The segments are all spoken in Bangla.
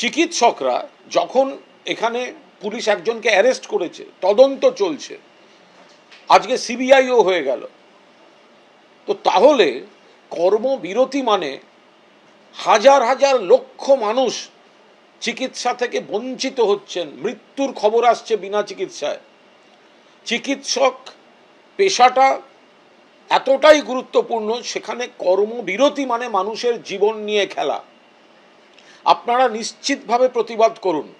চিকিৎসকরা যখন এখানে পুলিশ একজনকে অ্যারেস্ট করেছে, তদন্ত চলছে, আজকে সিবিআইও হয়ে গেল। তো তাহলে কর্মবিরতি মানে হাজার হাজার লক্ষ মানুষ চিকিৎসা থেকে বঞ্চিত হচ্ছেন, মৃত্যুর খবর আসছে বিনা চিকিৎসায়। চিকিৎসক পেশাটা এতটাই গুরুত্বপূর্ণ, সেখানে কর্মবিরতি মানে মানুষের জীবন নিয়ে খেলা। আপনারা নিশ্চিতভাবে প্রতিবাদ করুন।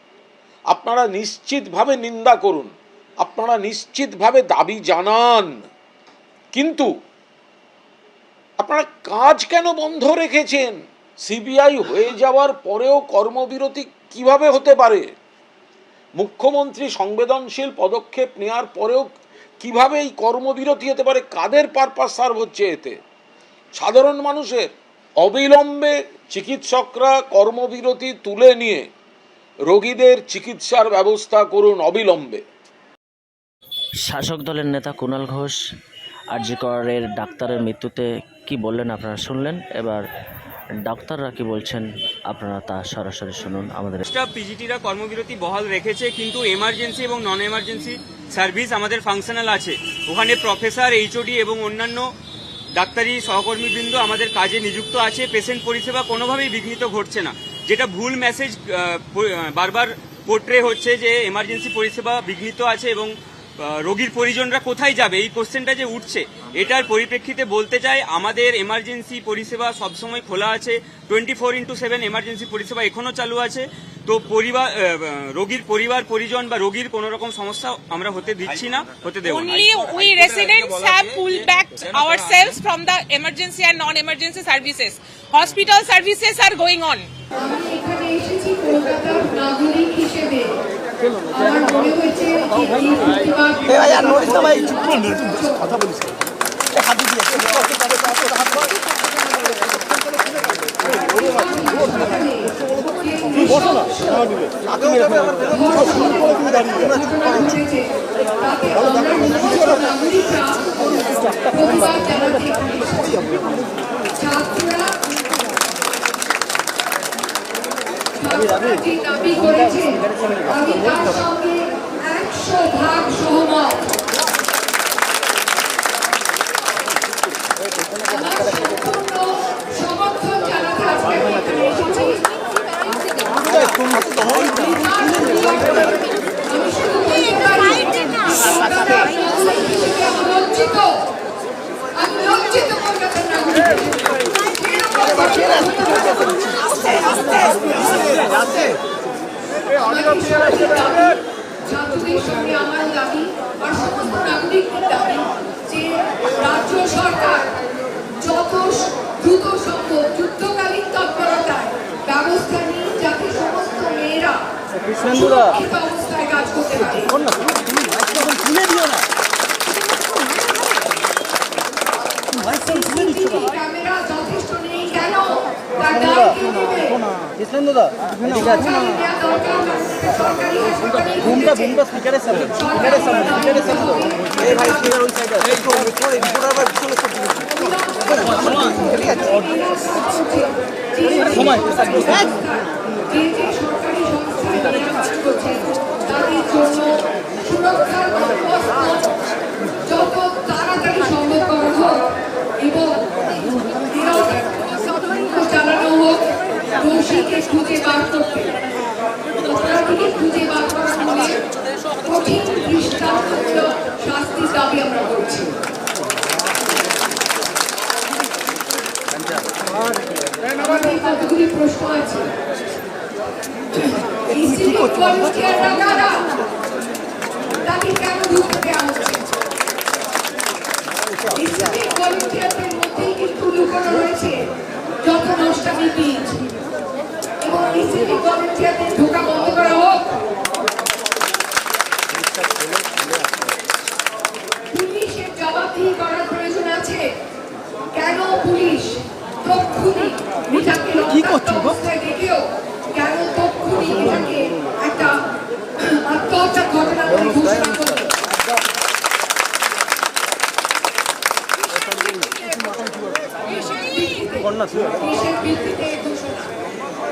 আপনারা নিশ্চিতভাবে নিন্দা করুন। আপনারা নিশ্চিতভাবে দাবি জানান। কিন্তু আপনারা কাজ কেন বন্ধ রেখেছেন? সিবিআই হয়ে যাওয়ার পরেও কর্মবিরতি কীভাবে হতে পারে? মুখ্যমন্ত্রী সংবেদনশীল পদক্ষেপ নেওয়ার পরেও কীভাবে এই কর্মবিরতি হতে পারে? কাদের পারপাস সার্ভ হচ্ছে এতে? সাধারণ মানুষের অবিলম্বে চিকিৎসকরা কর্মবিরতি তুলে নিয়ে রোগীদের চিকিৎসার ব্যবস্থা করুন অবিলম্বে। শাসক দলের নেতা কুণাল ঘোষ আরজিকরের ডাক্তারের মৃত্যুতে কি বললেন আপনারা শুনলেন? এবার ডাক্তাররা কি বলছেন আপনারা তা সরাসরি শুনুন আমাদের। স্টাফ পিজিটিরা কর্মবিরতি বহাল রেখেছে কিন্তু এমার্জেন্সি এবং নন এমার্জেন্সি সার্ভিস আমাদের ফাংশনাল আছে। ওখানে প্রফেসর এইচওডি এবং অন্যান্য ডাক্তারি সহকর্মীবৃন্দ আমাদের কাজে নিযুক্ত আছে। পেশেন্ট পরিষেবা কোনোভাবেই বিঘ্নিত ঘটছে না। যেটা ভুল মেসেজ বারবার পোট্রে হচ্ছে যে এমার্জেন্সি পরিষেবা বিঘ্নিত আছে এবং রোগীর পরিজনরা কোথায় যাবে? এই কোশ্চেনটা যে উঠছে এটার পরিপ্রেক্ষিতে বলতে চাই আমাদের এমার্জেন্সি পরিষেবা সবসময় খোলা আছে। Twenty four into seven emergency পরিষেবা এখনও চালু আছে। তো পরিবার রোগীর পরিবার পরিজন বা রোগীর কোনো রকম সমস্যা আমরা হতে দিচ্ছি না হতে দেবো Only we residents have pulled back ourselves from the emergency and non-emergency services. Hospital services are going on. আমি এখানে এসেছি কলকাতার নাগরিক হিসেবে। আমার মনে হয়েছে দাবি করেছে আমি তার সঙ্গে একশো ভাগ ছাত্রদের সঙ্গে আমার দাবি আর সমস্ত নাগরিকদের দাবি যে রাজ্য সরকার যত দ্রুত সম্ভব যুদ্ধকালীন তৎপরতায় ব্যবস্থা নিয়ে যাতে সমস্ত মেয়েরা সুরক্ষিত অবস্থায় কাজ করতে পারে CCTV ক্যামেরা যথেষ্ট নেই কেন তার দায় কে নেবে? সরকারি দেয়া দরকার, সরকারি হাসপাতালে ঘুমটা। ঘুমটা স্পিকারের সামনে স্পিকারের সামনে স্পিকারের সামনে। এই ভাই স্পিকার ওই সাইডে এই তো রিপোর্ট রিপোর্ট আবার পিছনে সব সময় যে যে সরকারি সংস্থাগুলো কাজ করছে তাদের জন্য সুরক্ষার বন্দোবস্ত যত তাড়াতাড়ি সম্ভব করা হোক এবং নিরাপদ তদন্ত চালানো হোক দোষীকে খুঁজে বার করতে। অপরাধীকে খুঁজে বার করার হলে কঠিন দৃষ্টান্তমূলক শাস্তির দাবি আমরা করছি। কতগুলি প্রশ্ন আছে? তাকে কেন ঢুকতে দেওয়া হচ্ছে? ইনস্টিটিউট ভলান্টিয়ারদের মধ্যেই কিন্তু লুকানো রয়েছে? যত নষ্টামি বীজ। ইনস্টিটিউট ভলান্টিয়ারদের ঢোকা বন্ধ করা ভিত্তিতে? কিসের ভিত্তিতে এই ঘোষণা?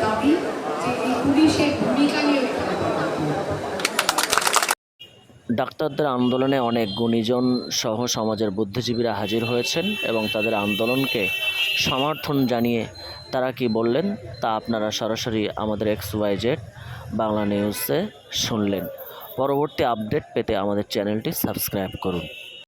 দাবি যে এই পুলিশের ভূমিকা নিয়ে। ডাক্তারদের আন্দোলনে অনেক গুণীজন সহ সমাজের বুদ্ধিজীবীরা হাজির হয়েছেন এবং তাদের আন্দোলনকে সমর্থন জানিয়ে তারা কি বললেন তা আপনারা সরাসরি আমাদের এক্স ওয়াই জেড বাংলা নিউজে শুনলেন পরবর্তী আপডেট পেতে আমাদের চ্যানেলটি সাবস্ক্রাইব করুন